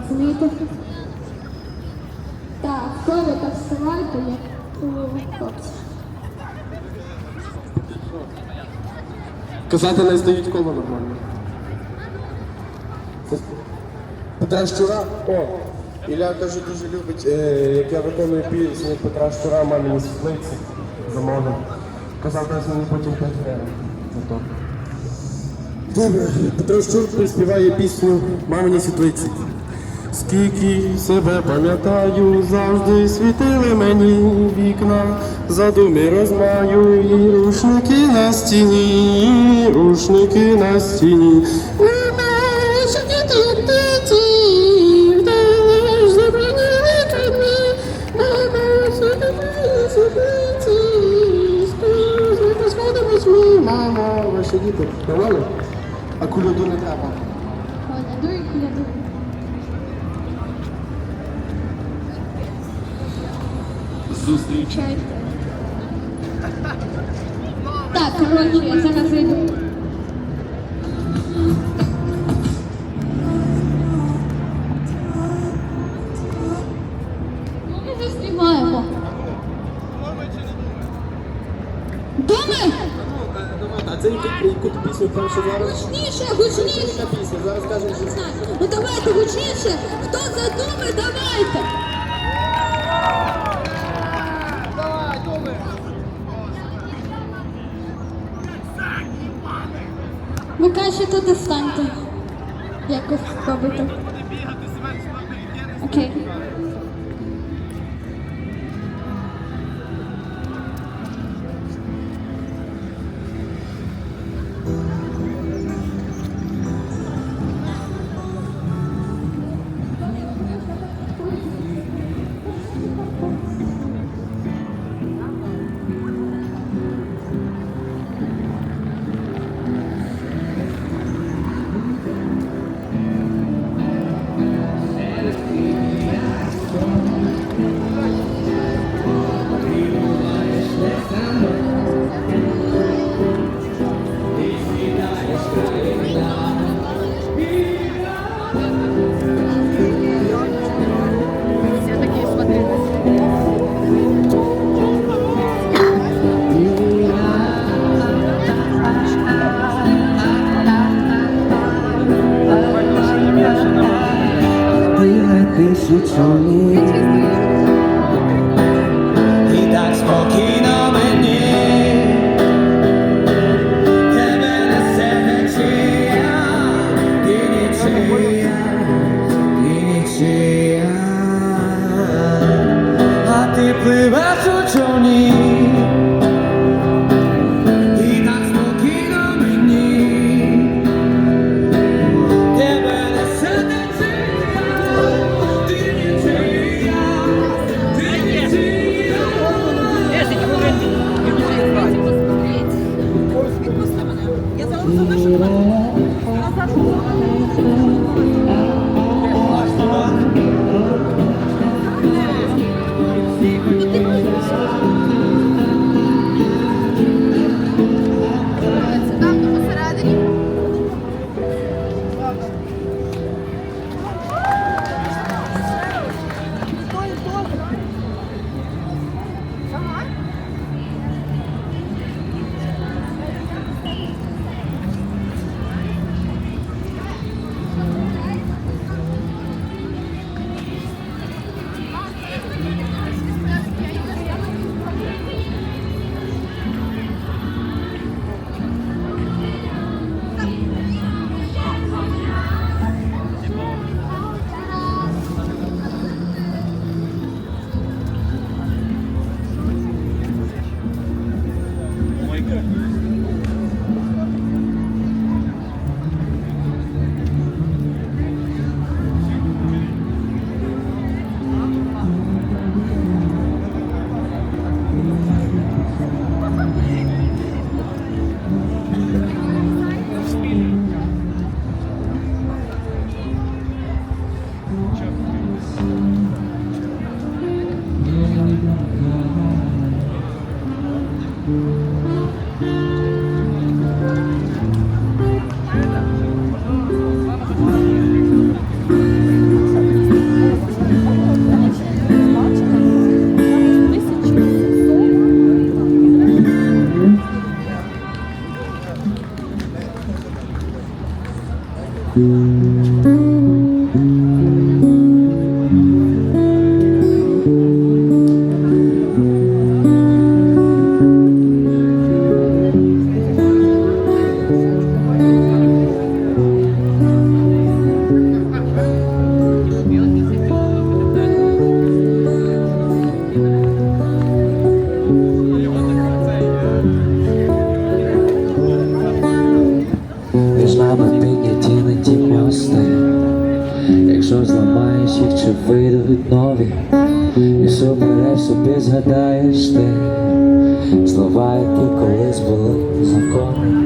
розумієте? Так, коли так вставайте, як у хлопців. Казати не здають коло нормально. Петра Щура, о, Ілля каже, дуже любить, е, як я виконую пісню Петра Щура, мамині світлиці замовив. Казав, дасть мені потім 5 гривень. Добре, Петро Щур приспіває пісню Мамині світлиці. Скільки себе пам'ятаю, завжди світили мені вікна, задуми розмаю і рушники на стіні, рушники на стіні. Гучніше, гучніше. Зараз кажемо. Ну давайте гучніше. Хто за думи, давайте. Ви краще туди станьте. Якось спробуйте. Окей. Слова, які колись були закони.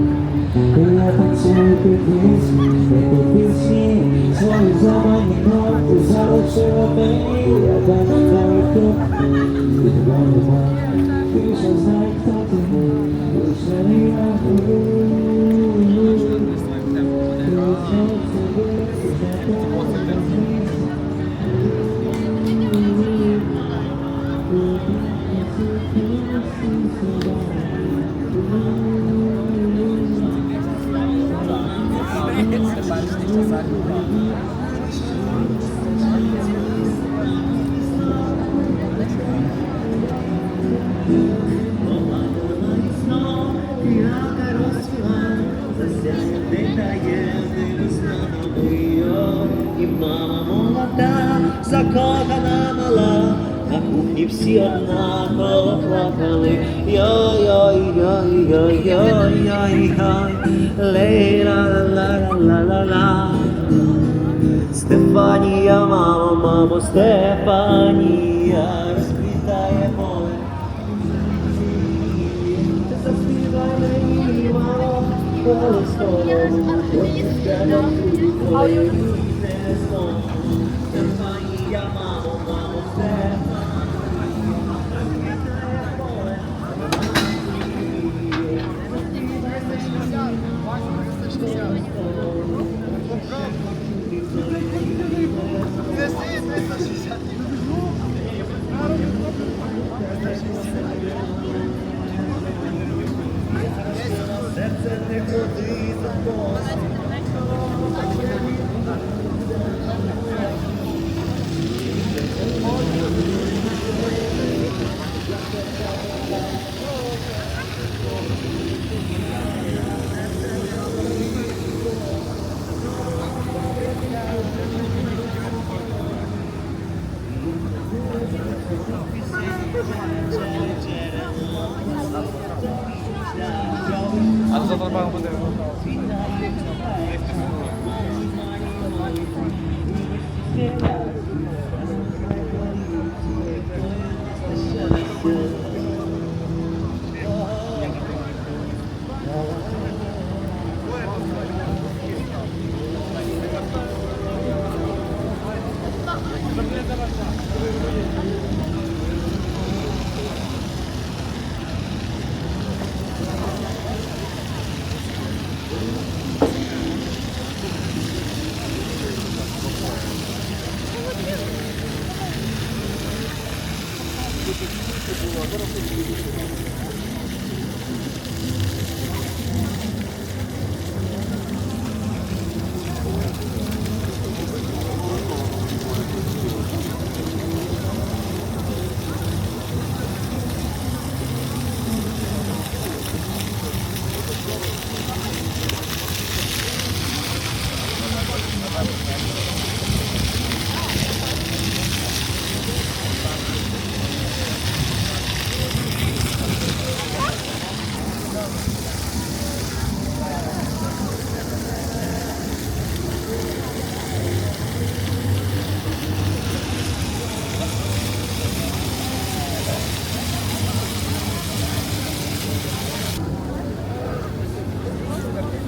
І я танцюю під пісні, як у пісні Свої замані ноти залишила мені. Я даже не руку ти Більше знає, хто ти Лише не я І мама молода, закохана мала, на кухні всі однаково плакали. Йой-йой-йой-йой-йой-йой, лей-ла-ла-ла-ла-ла-ла. Стефанія, мамо, мамо, Стефанія, мамо, колесо. Стефанія, мамо, мамо, Gracias.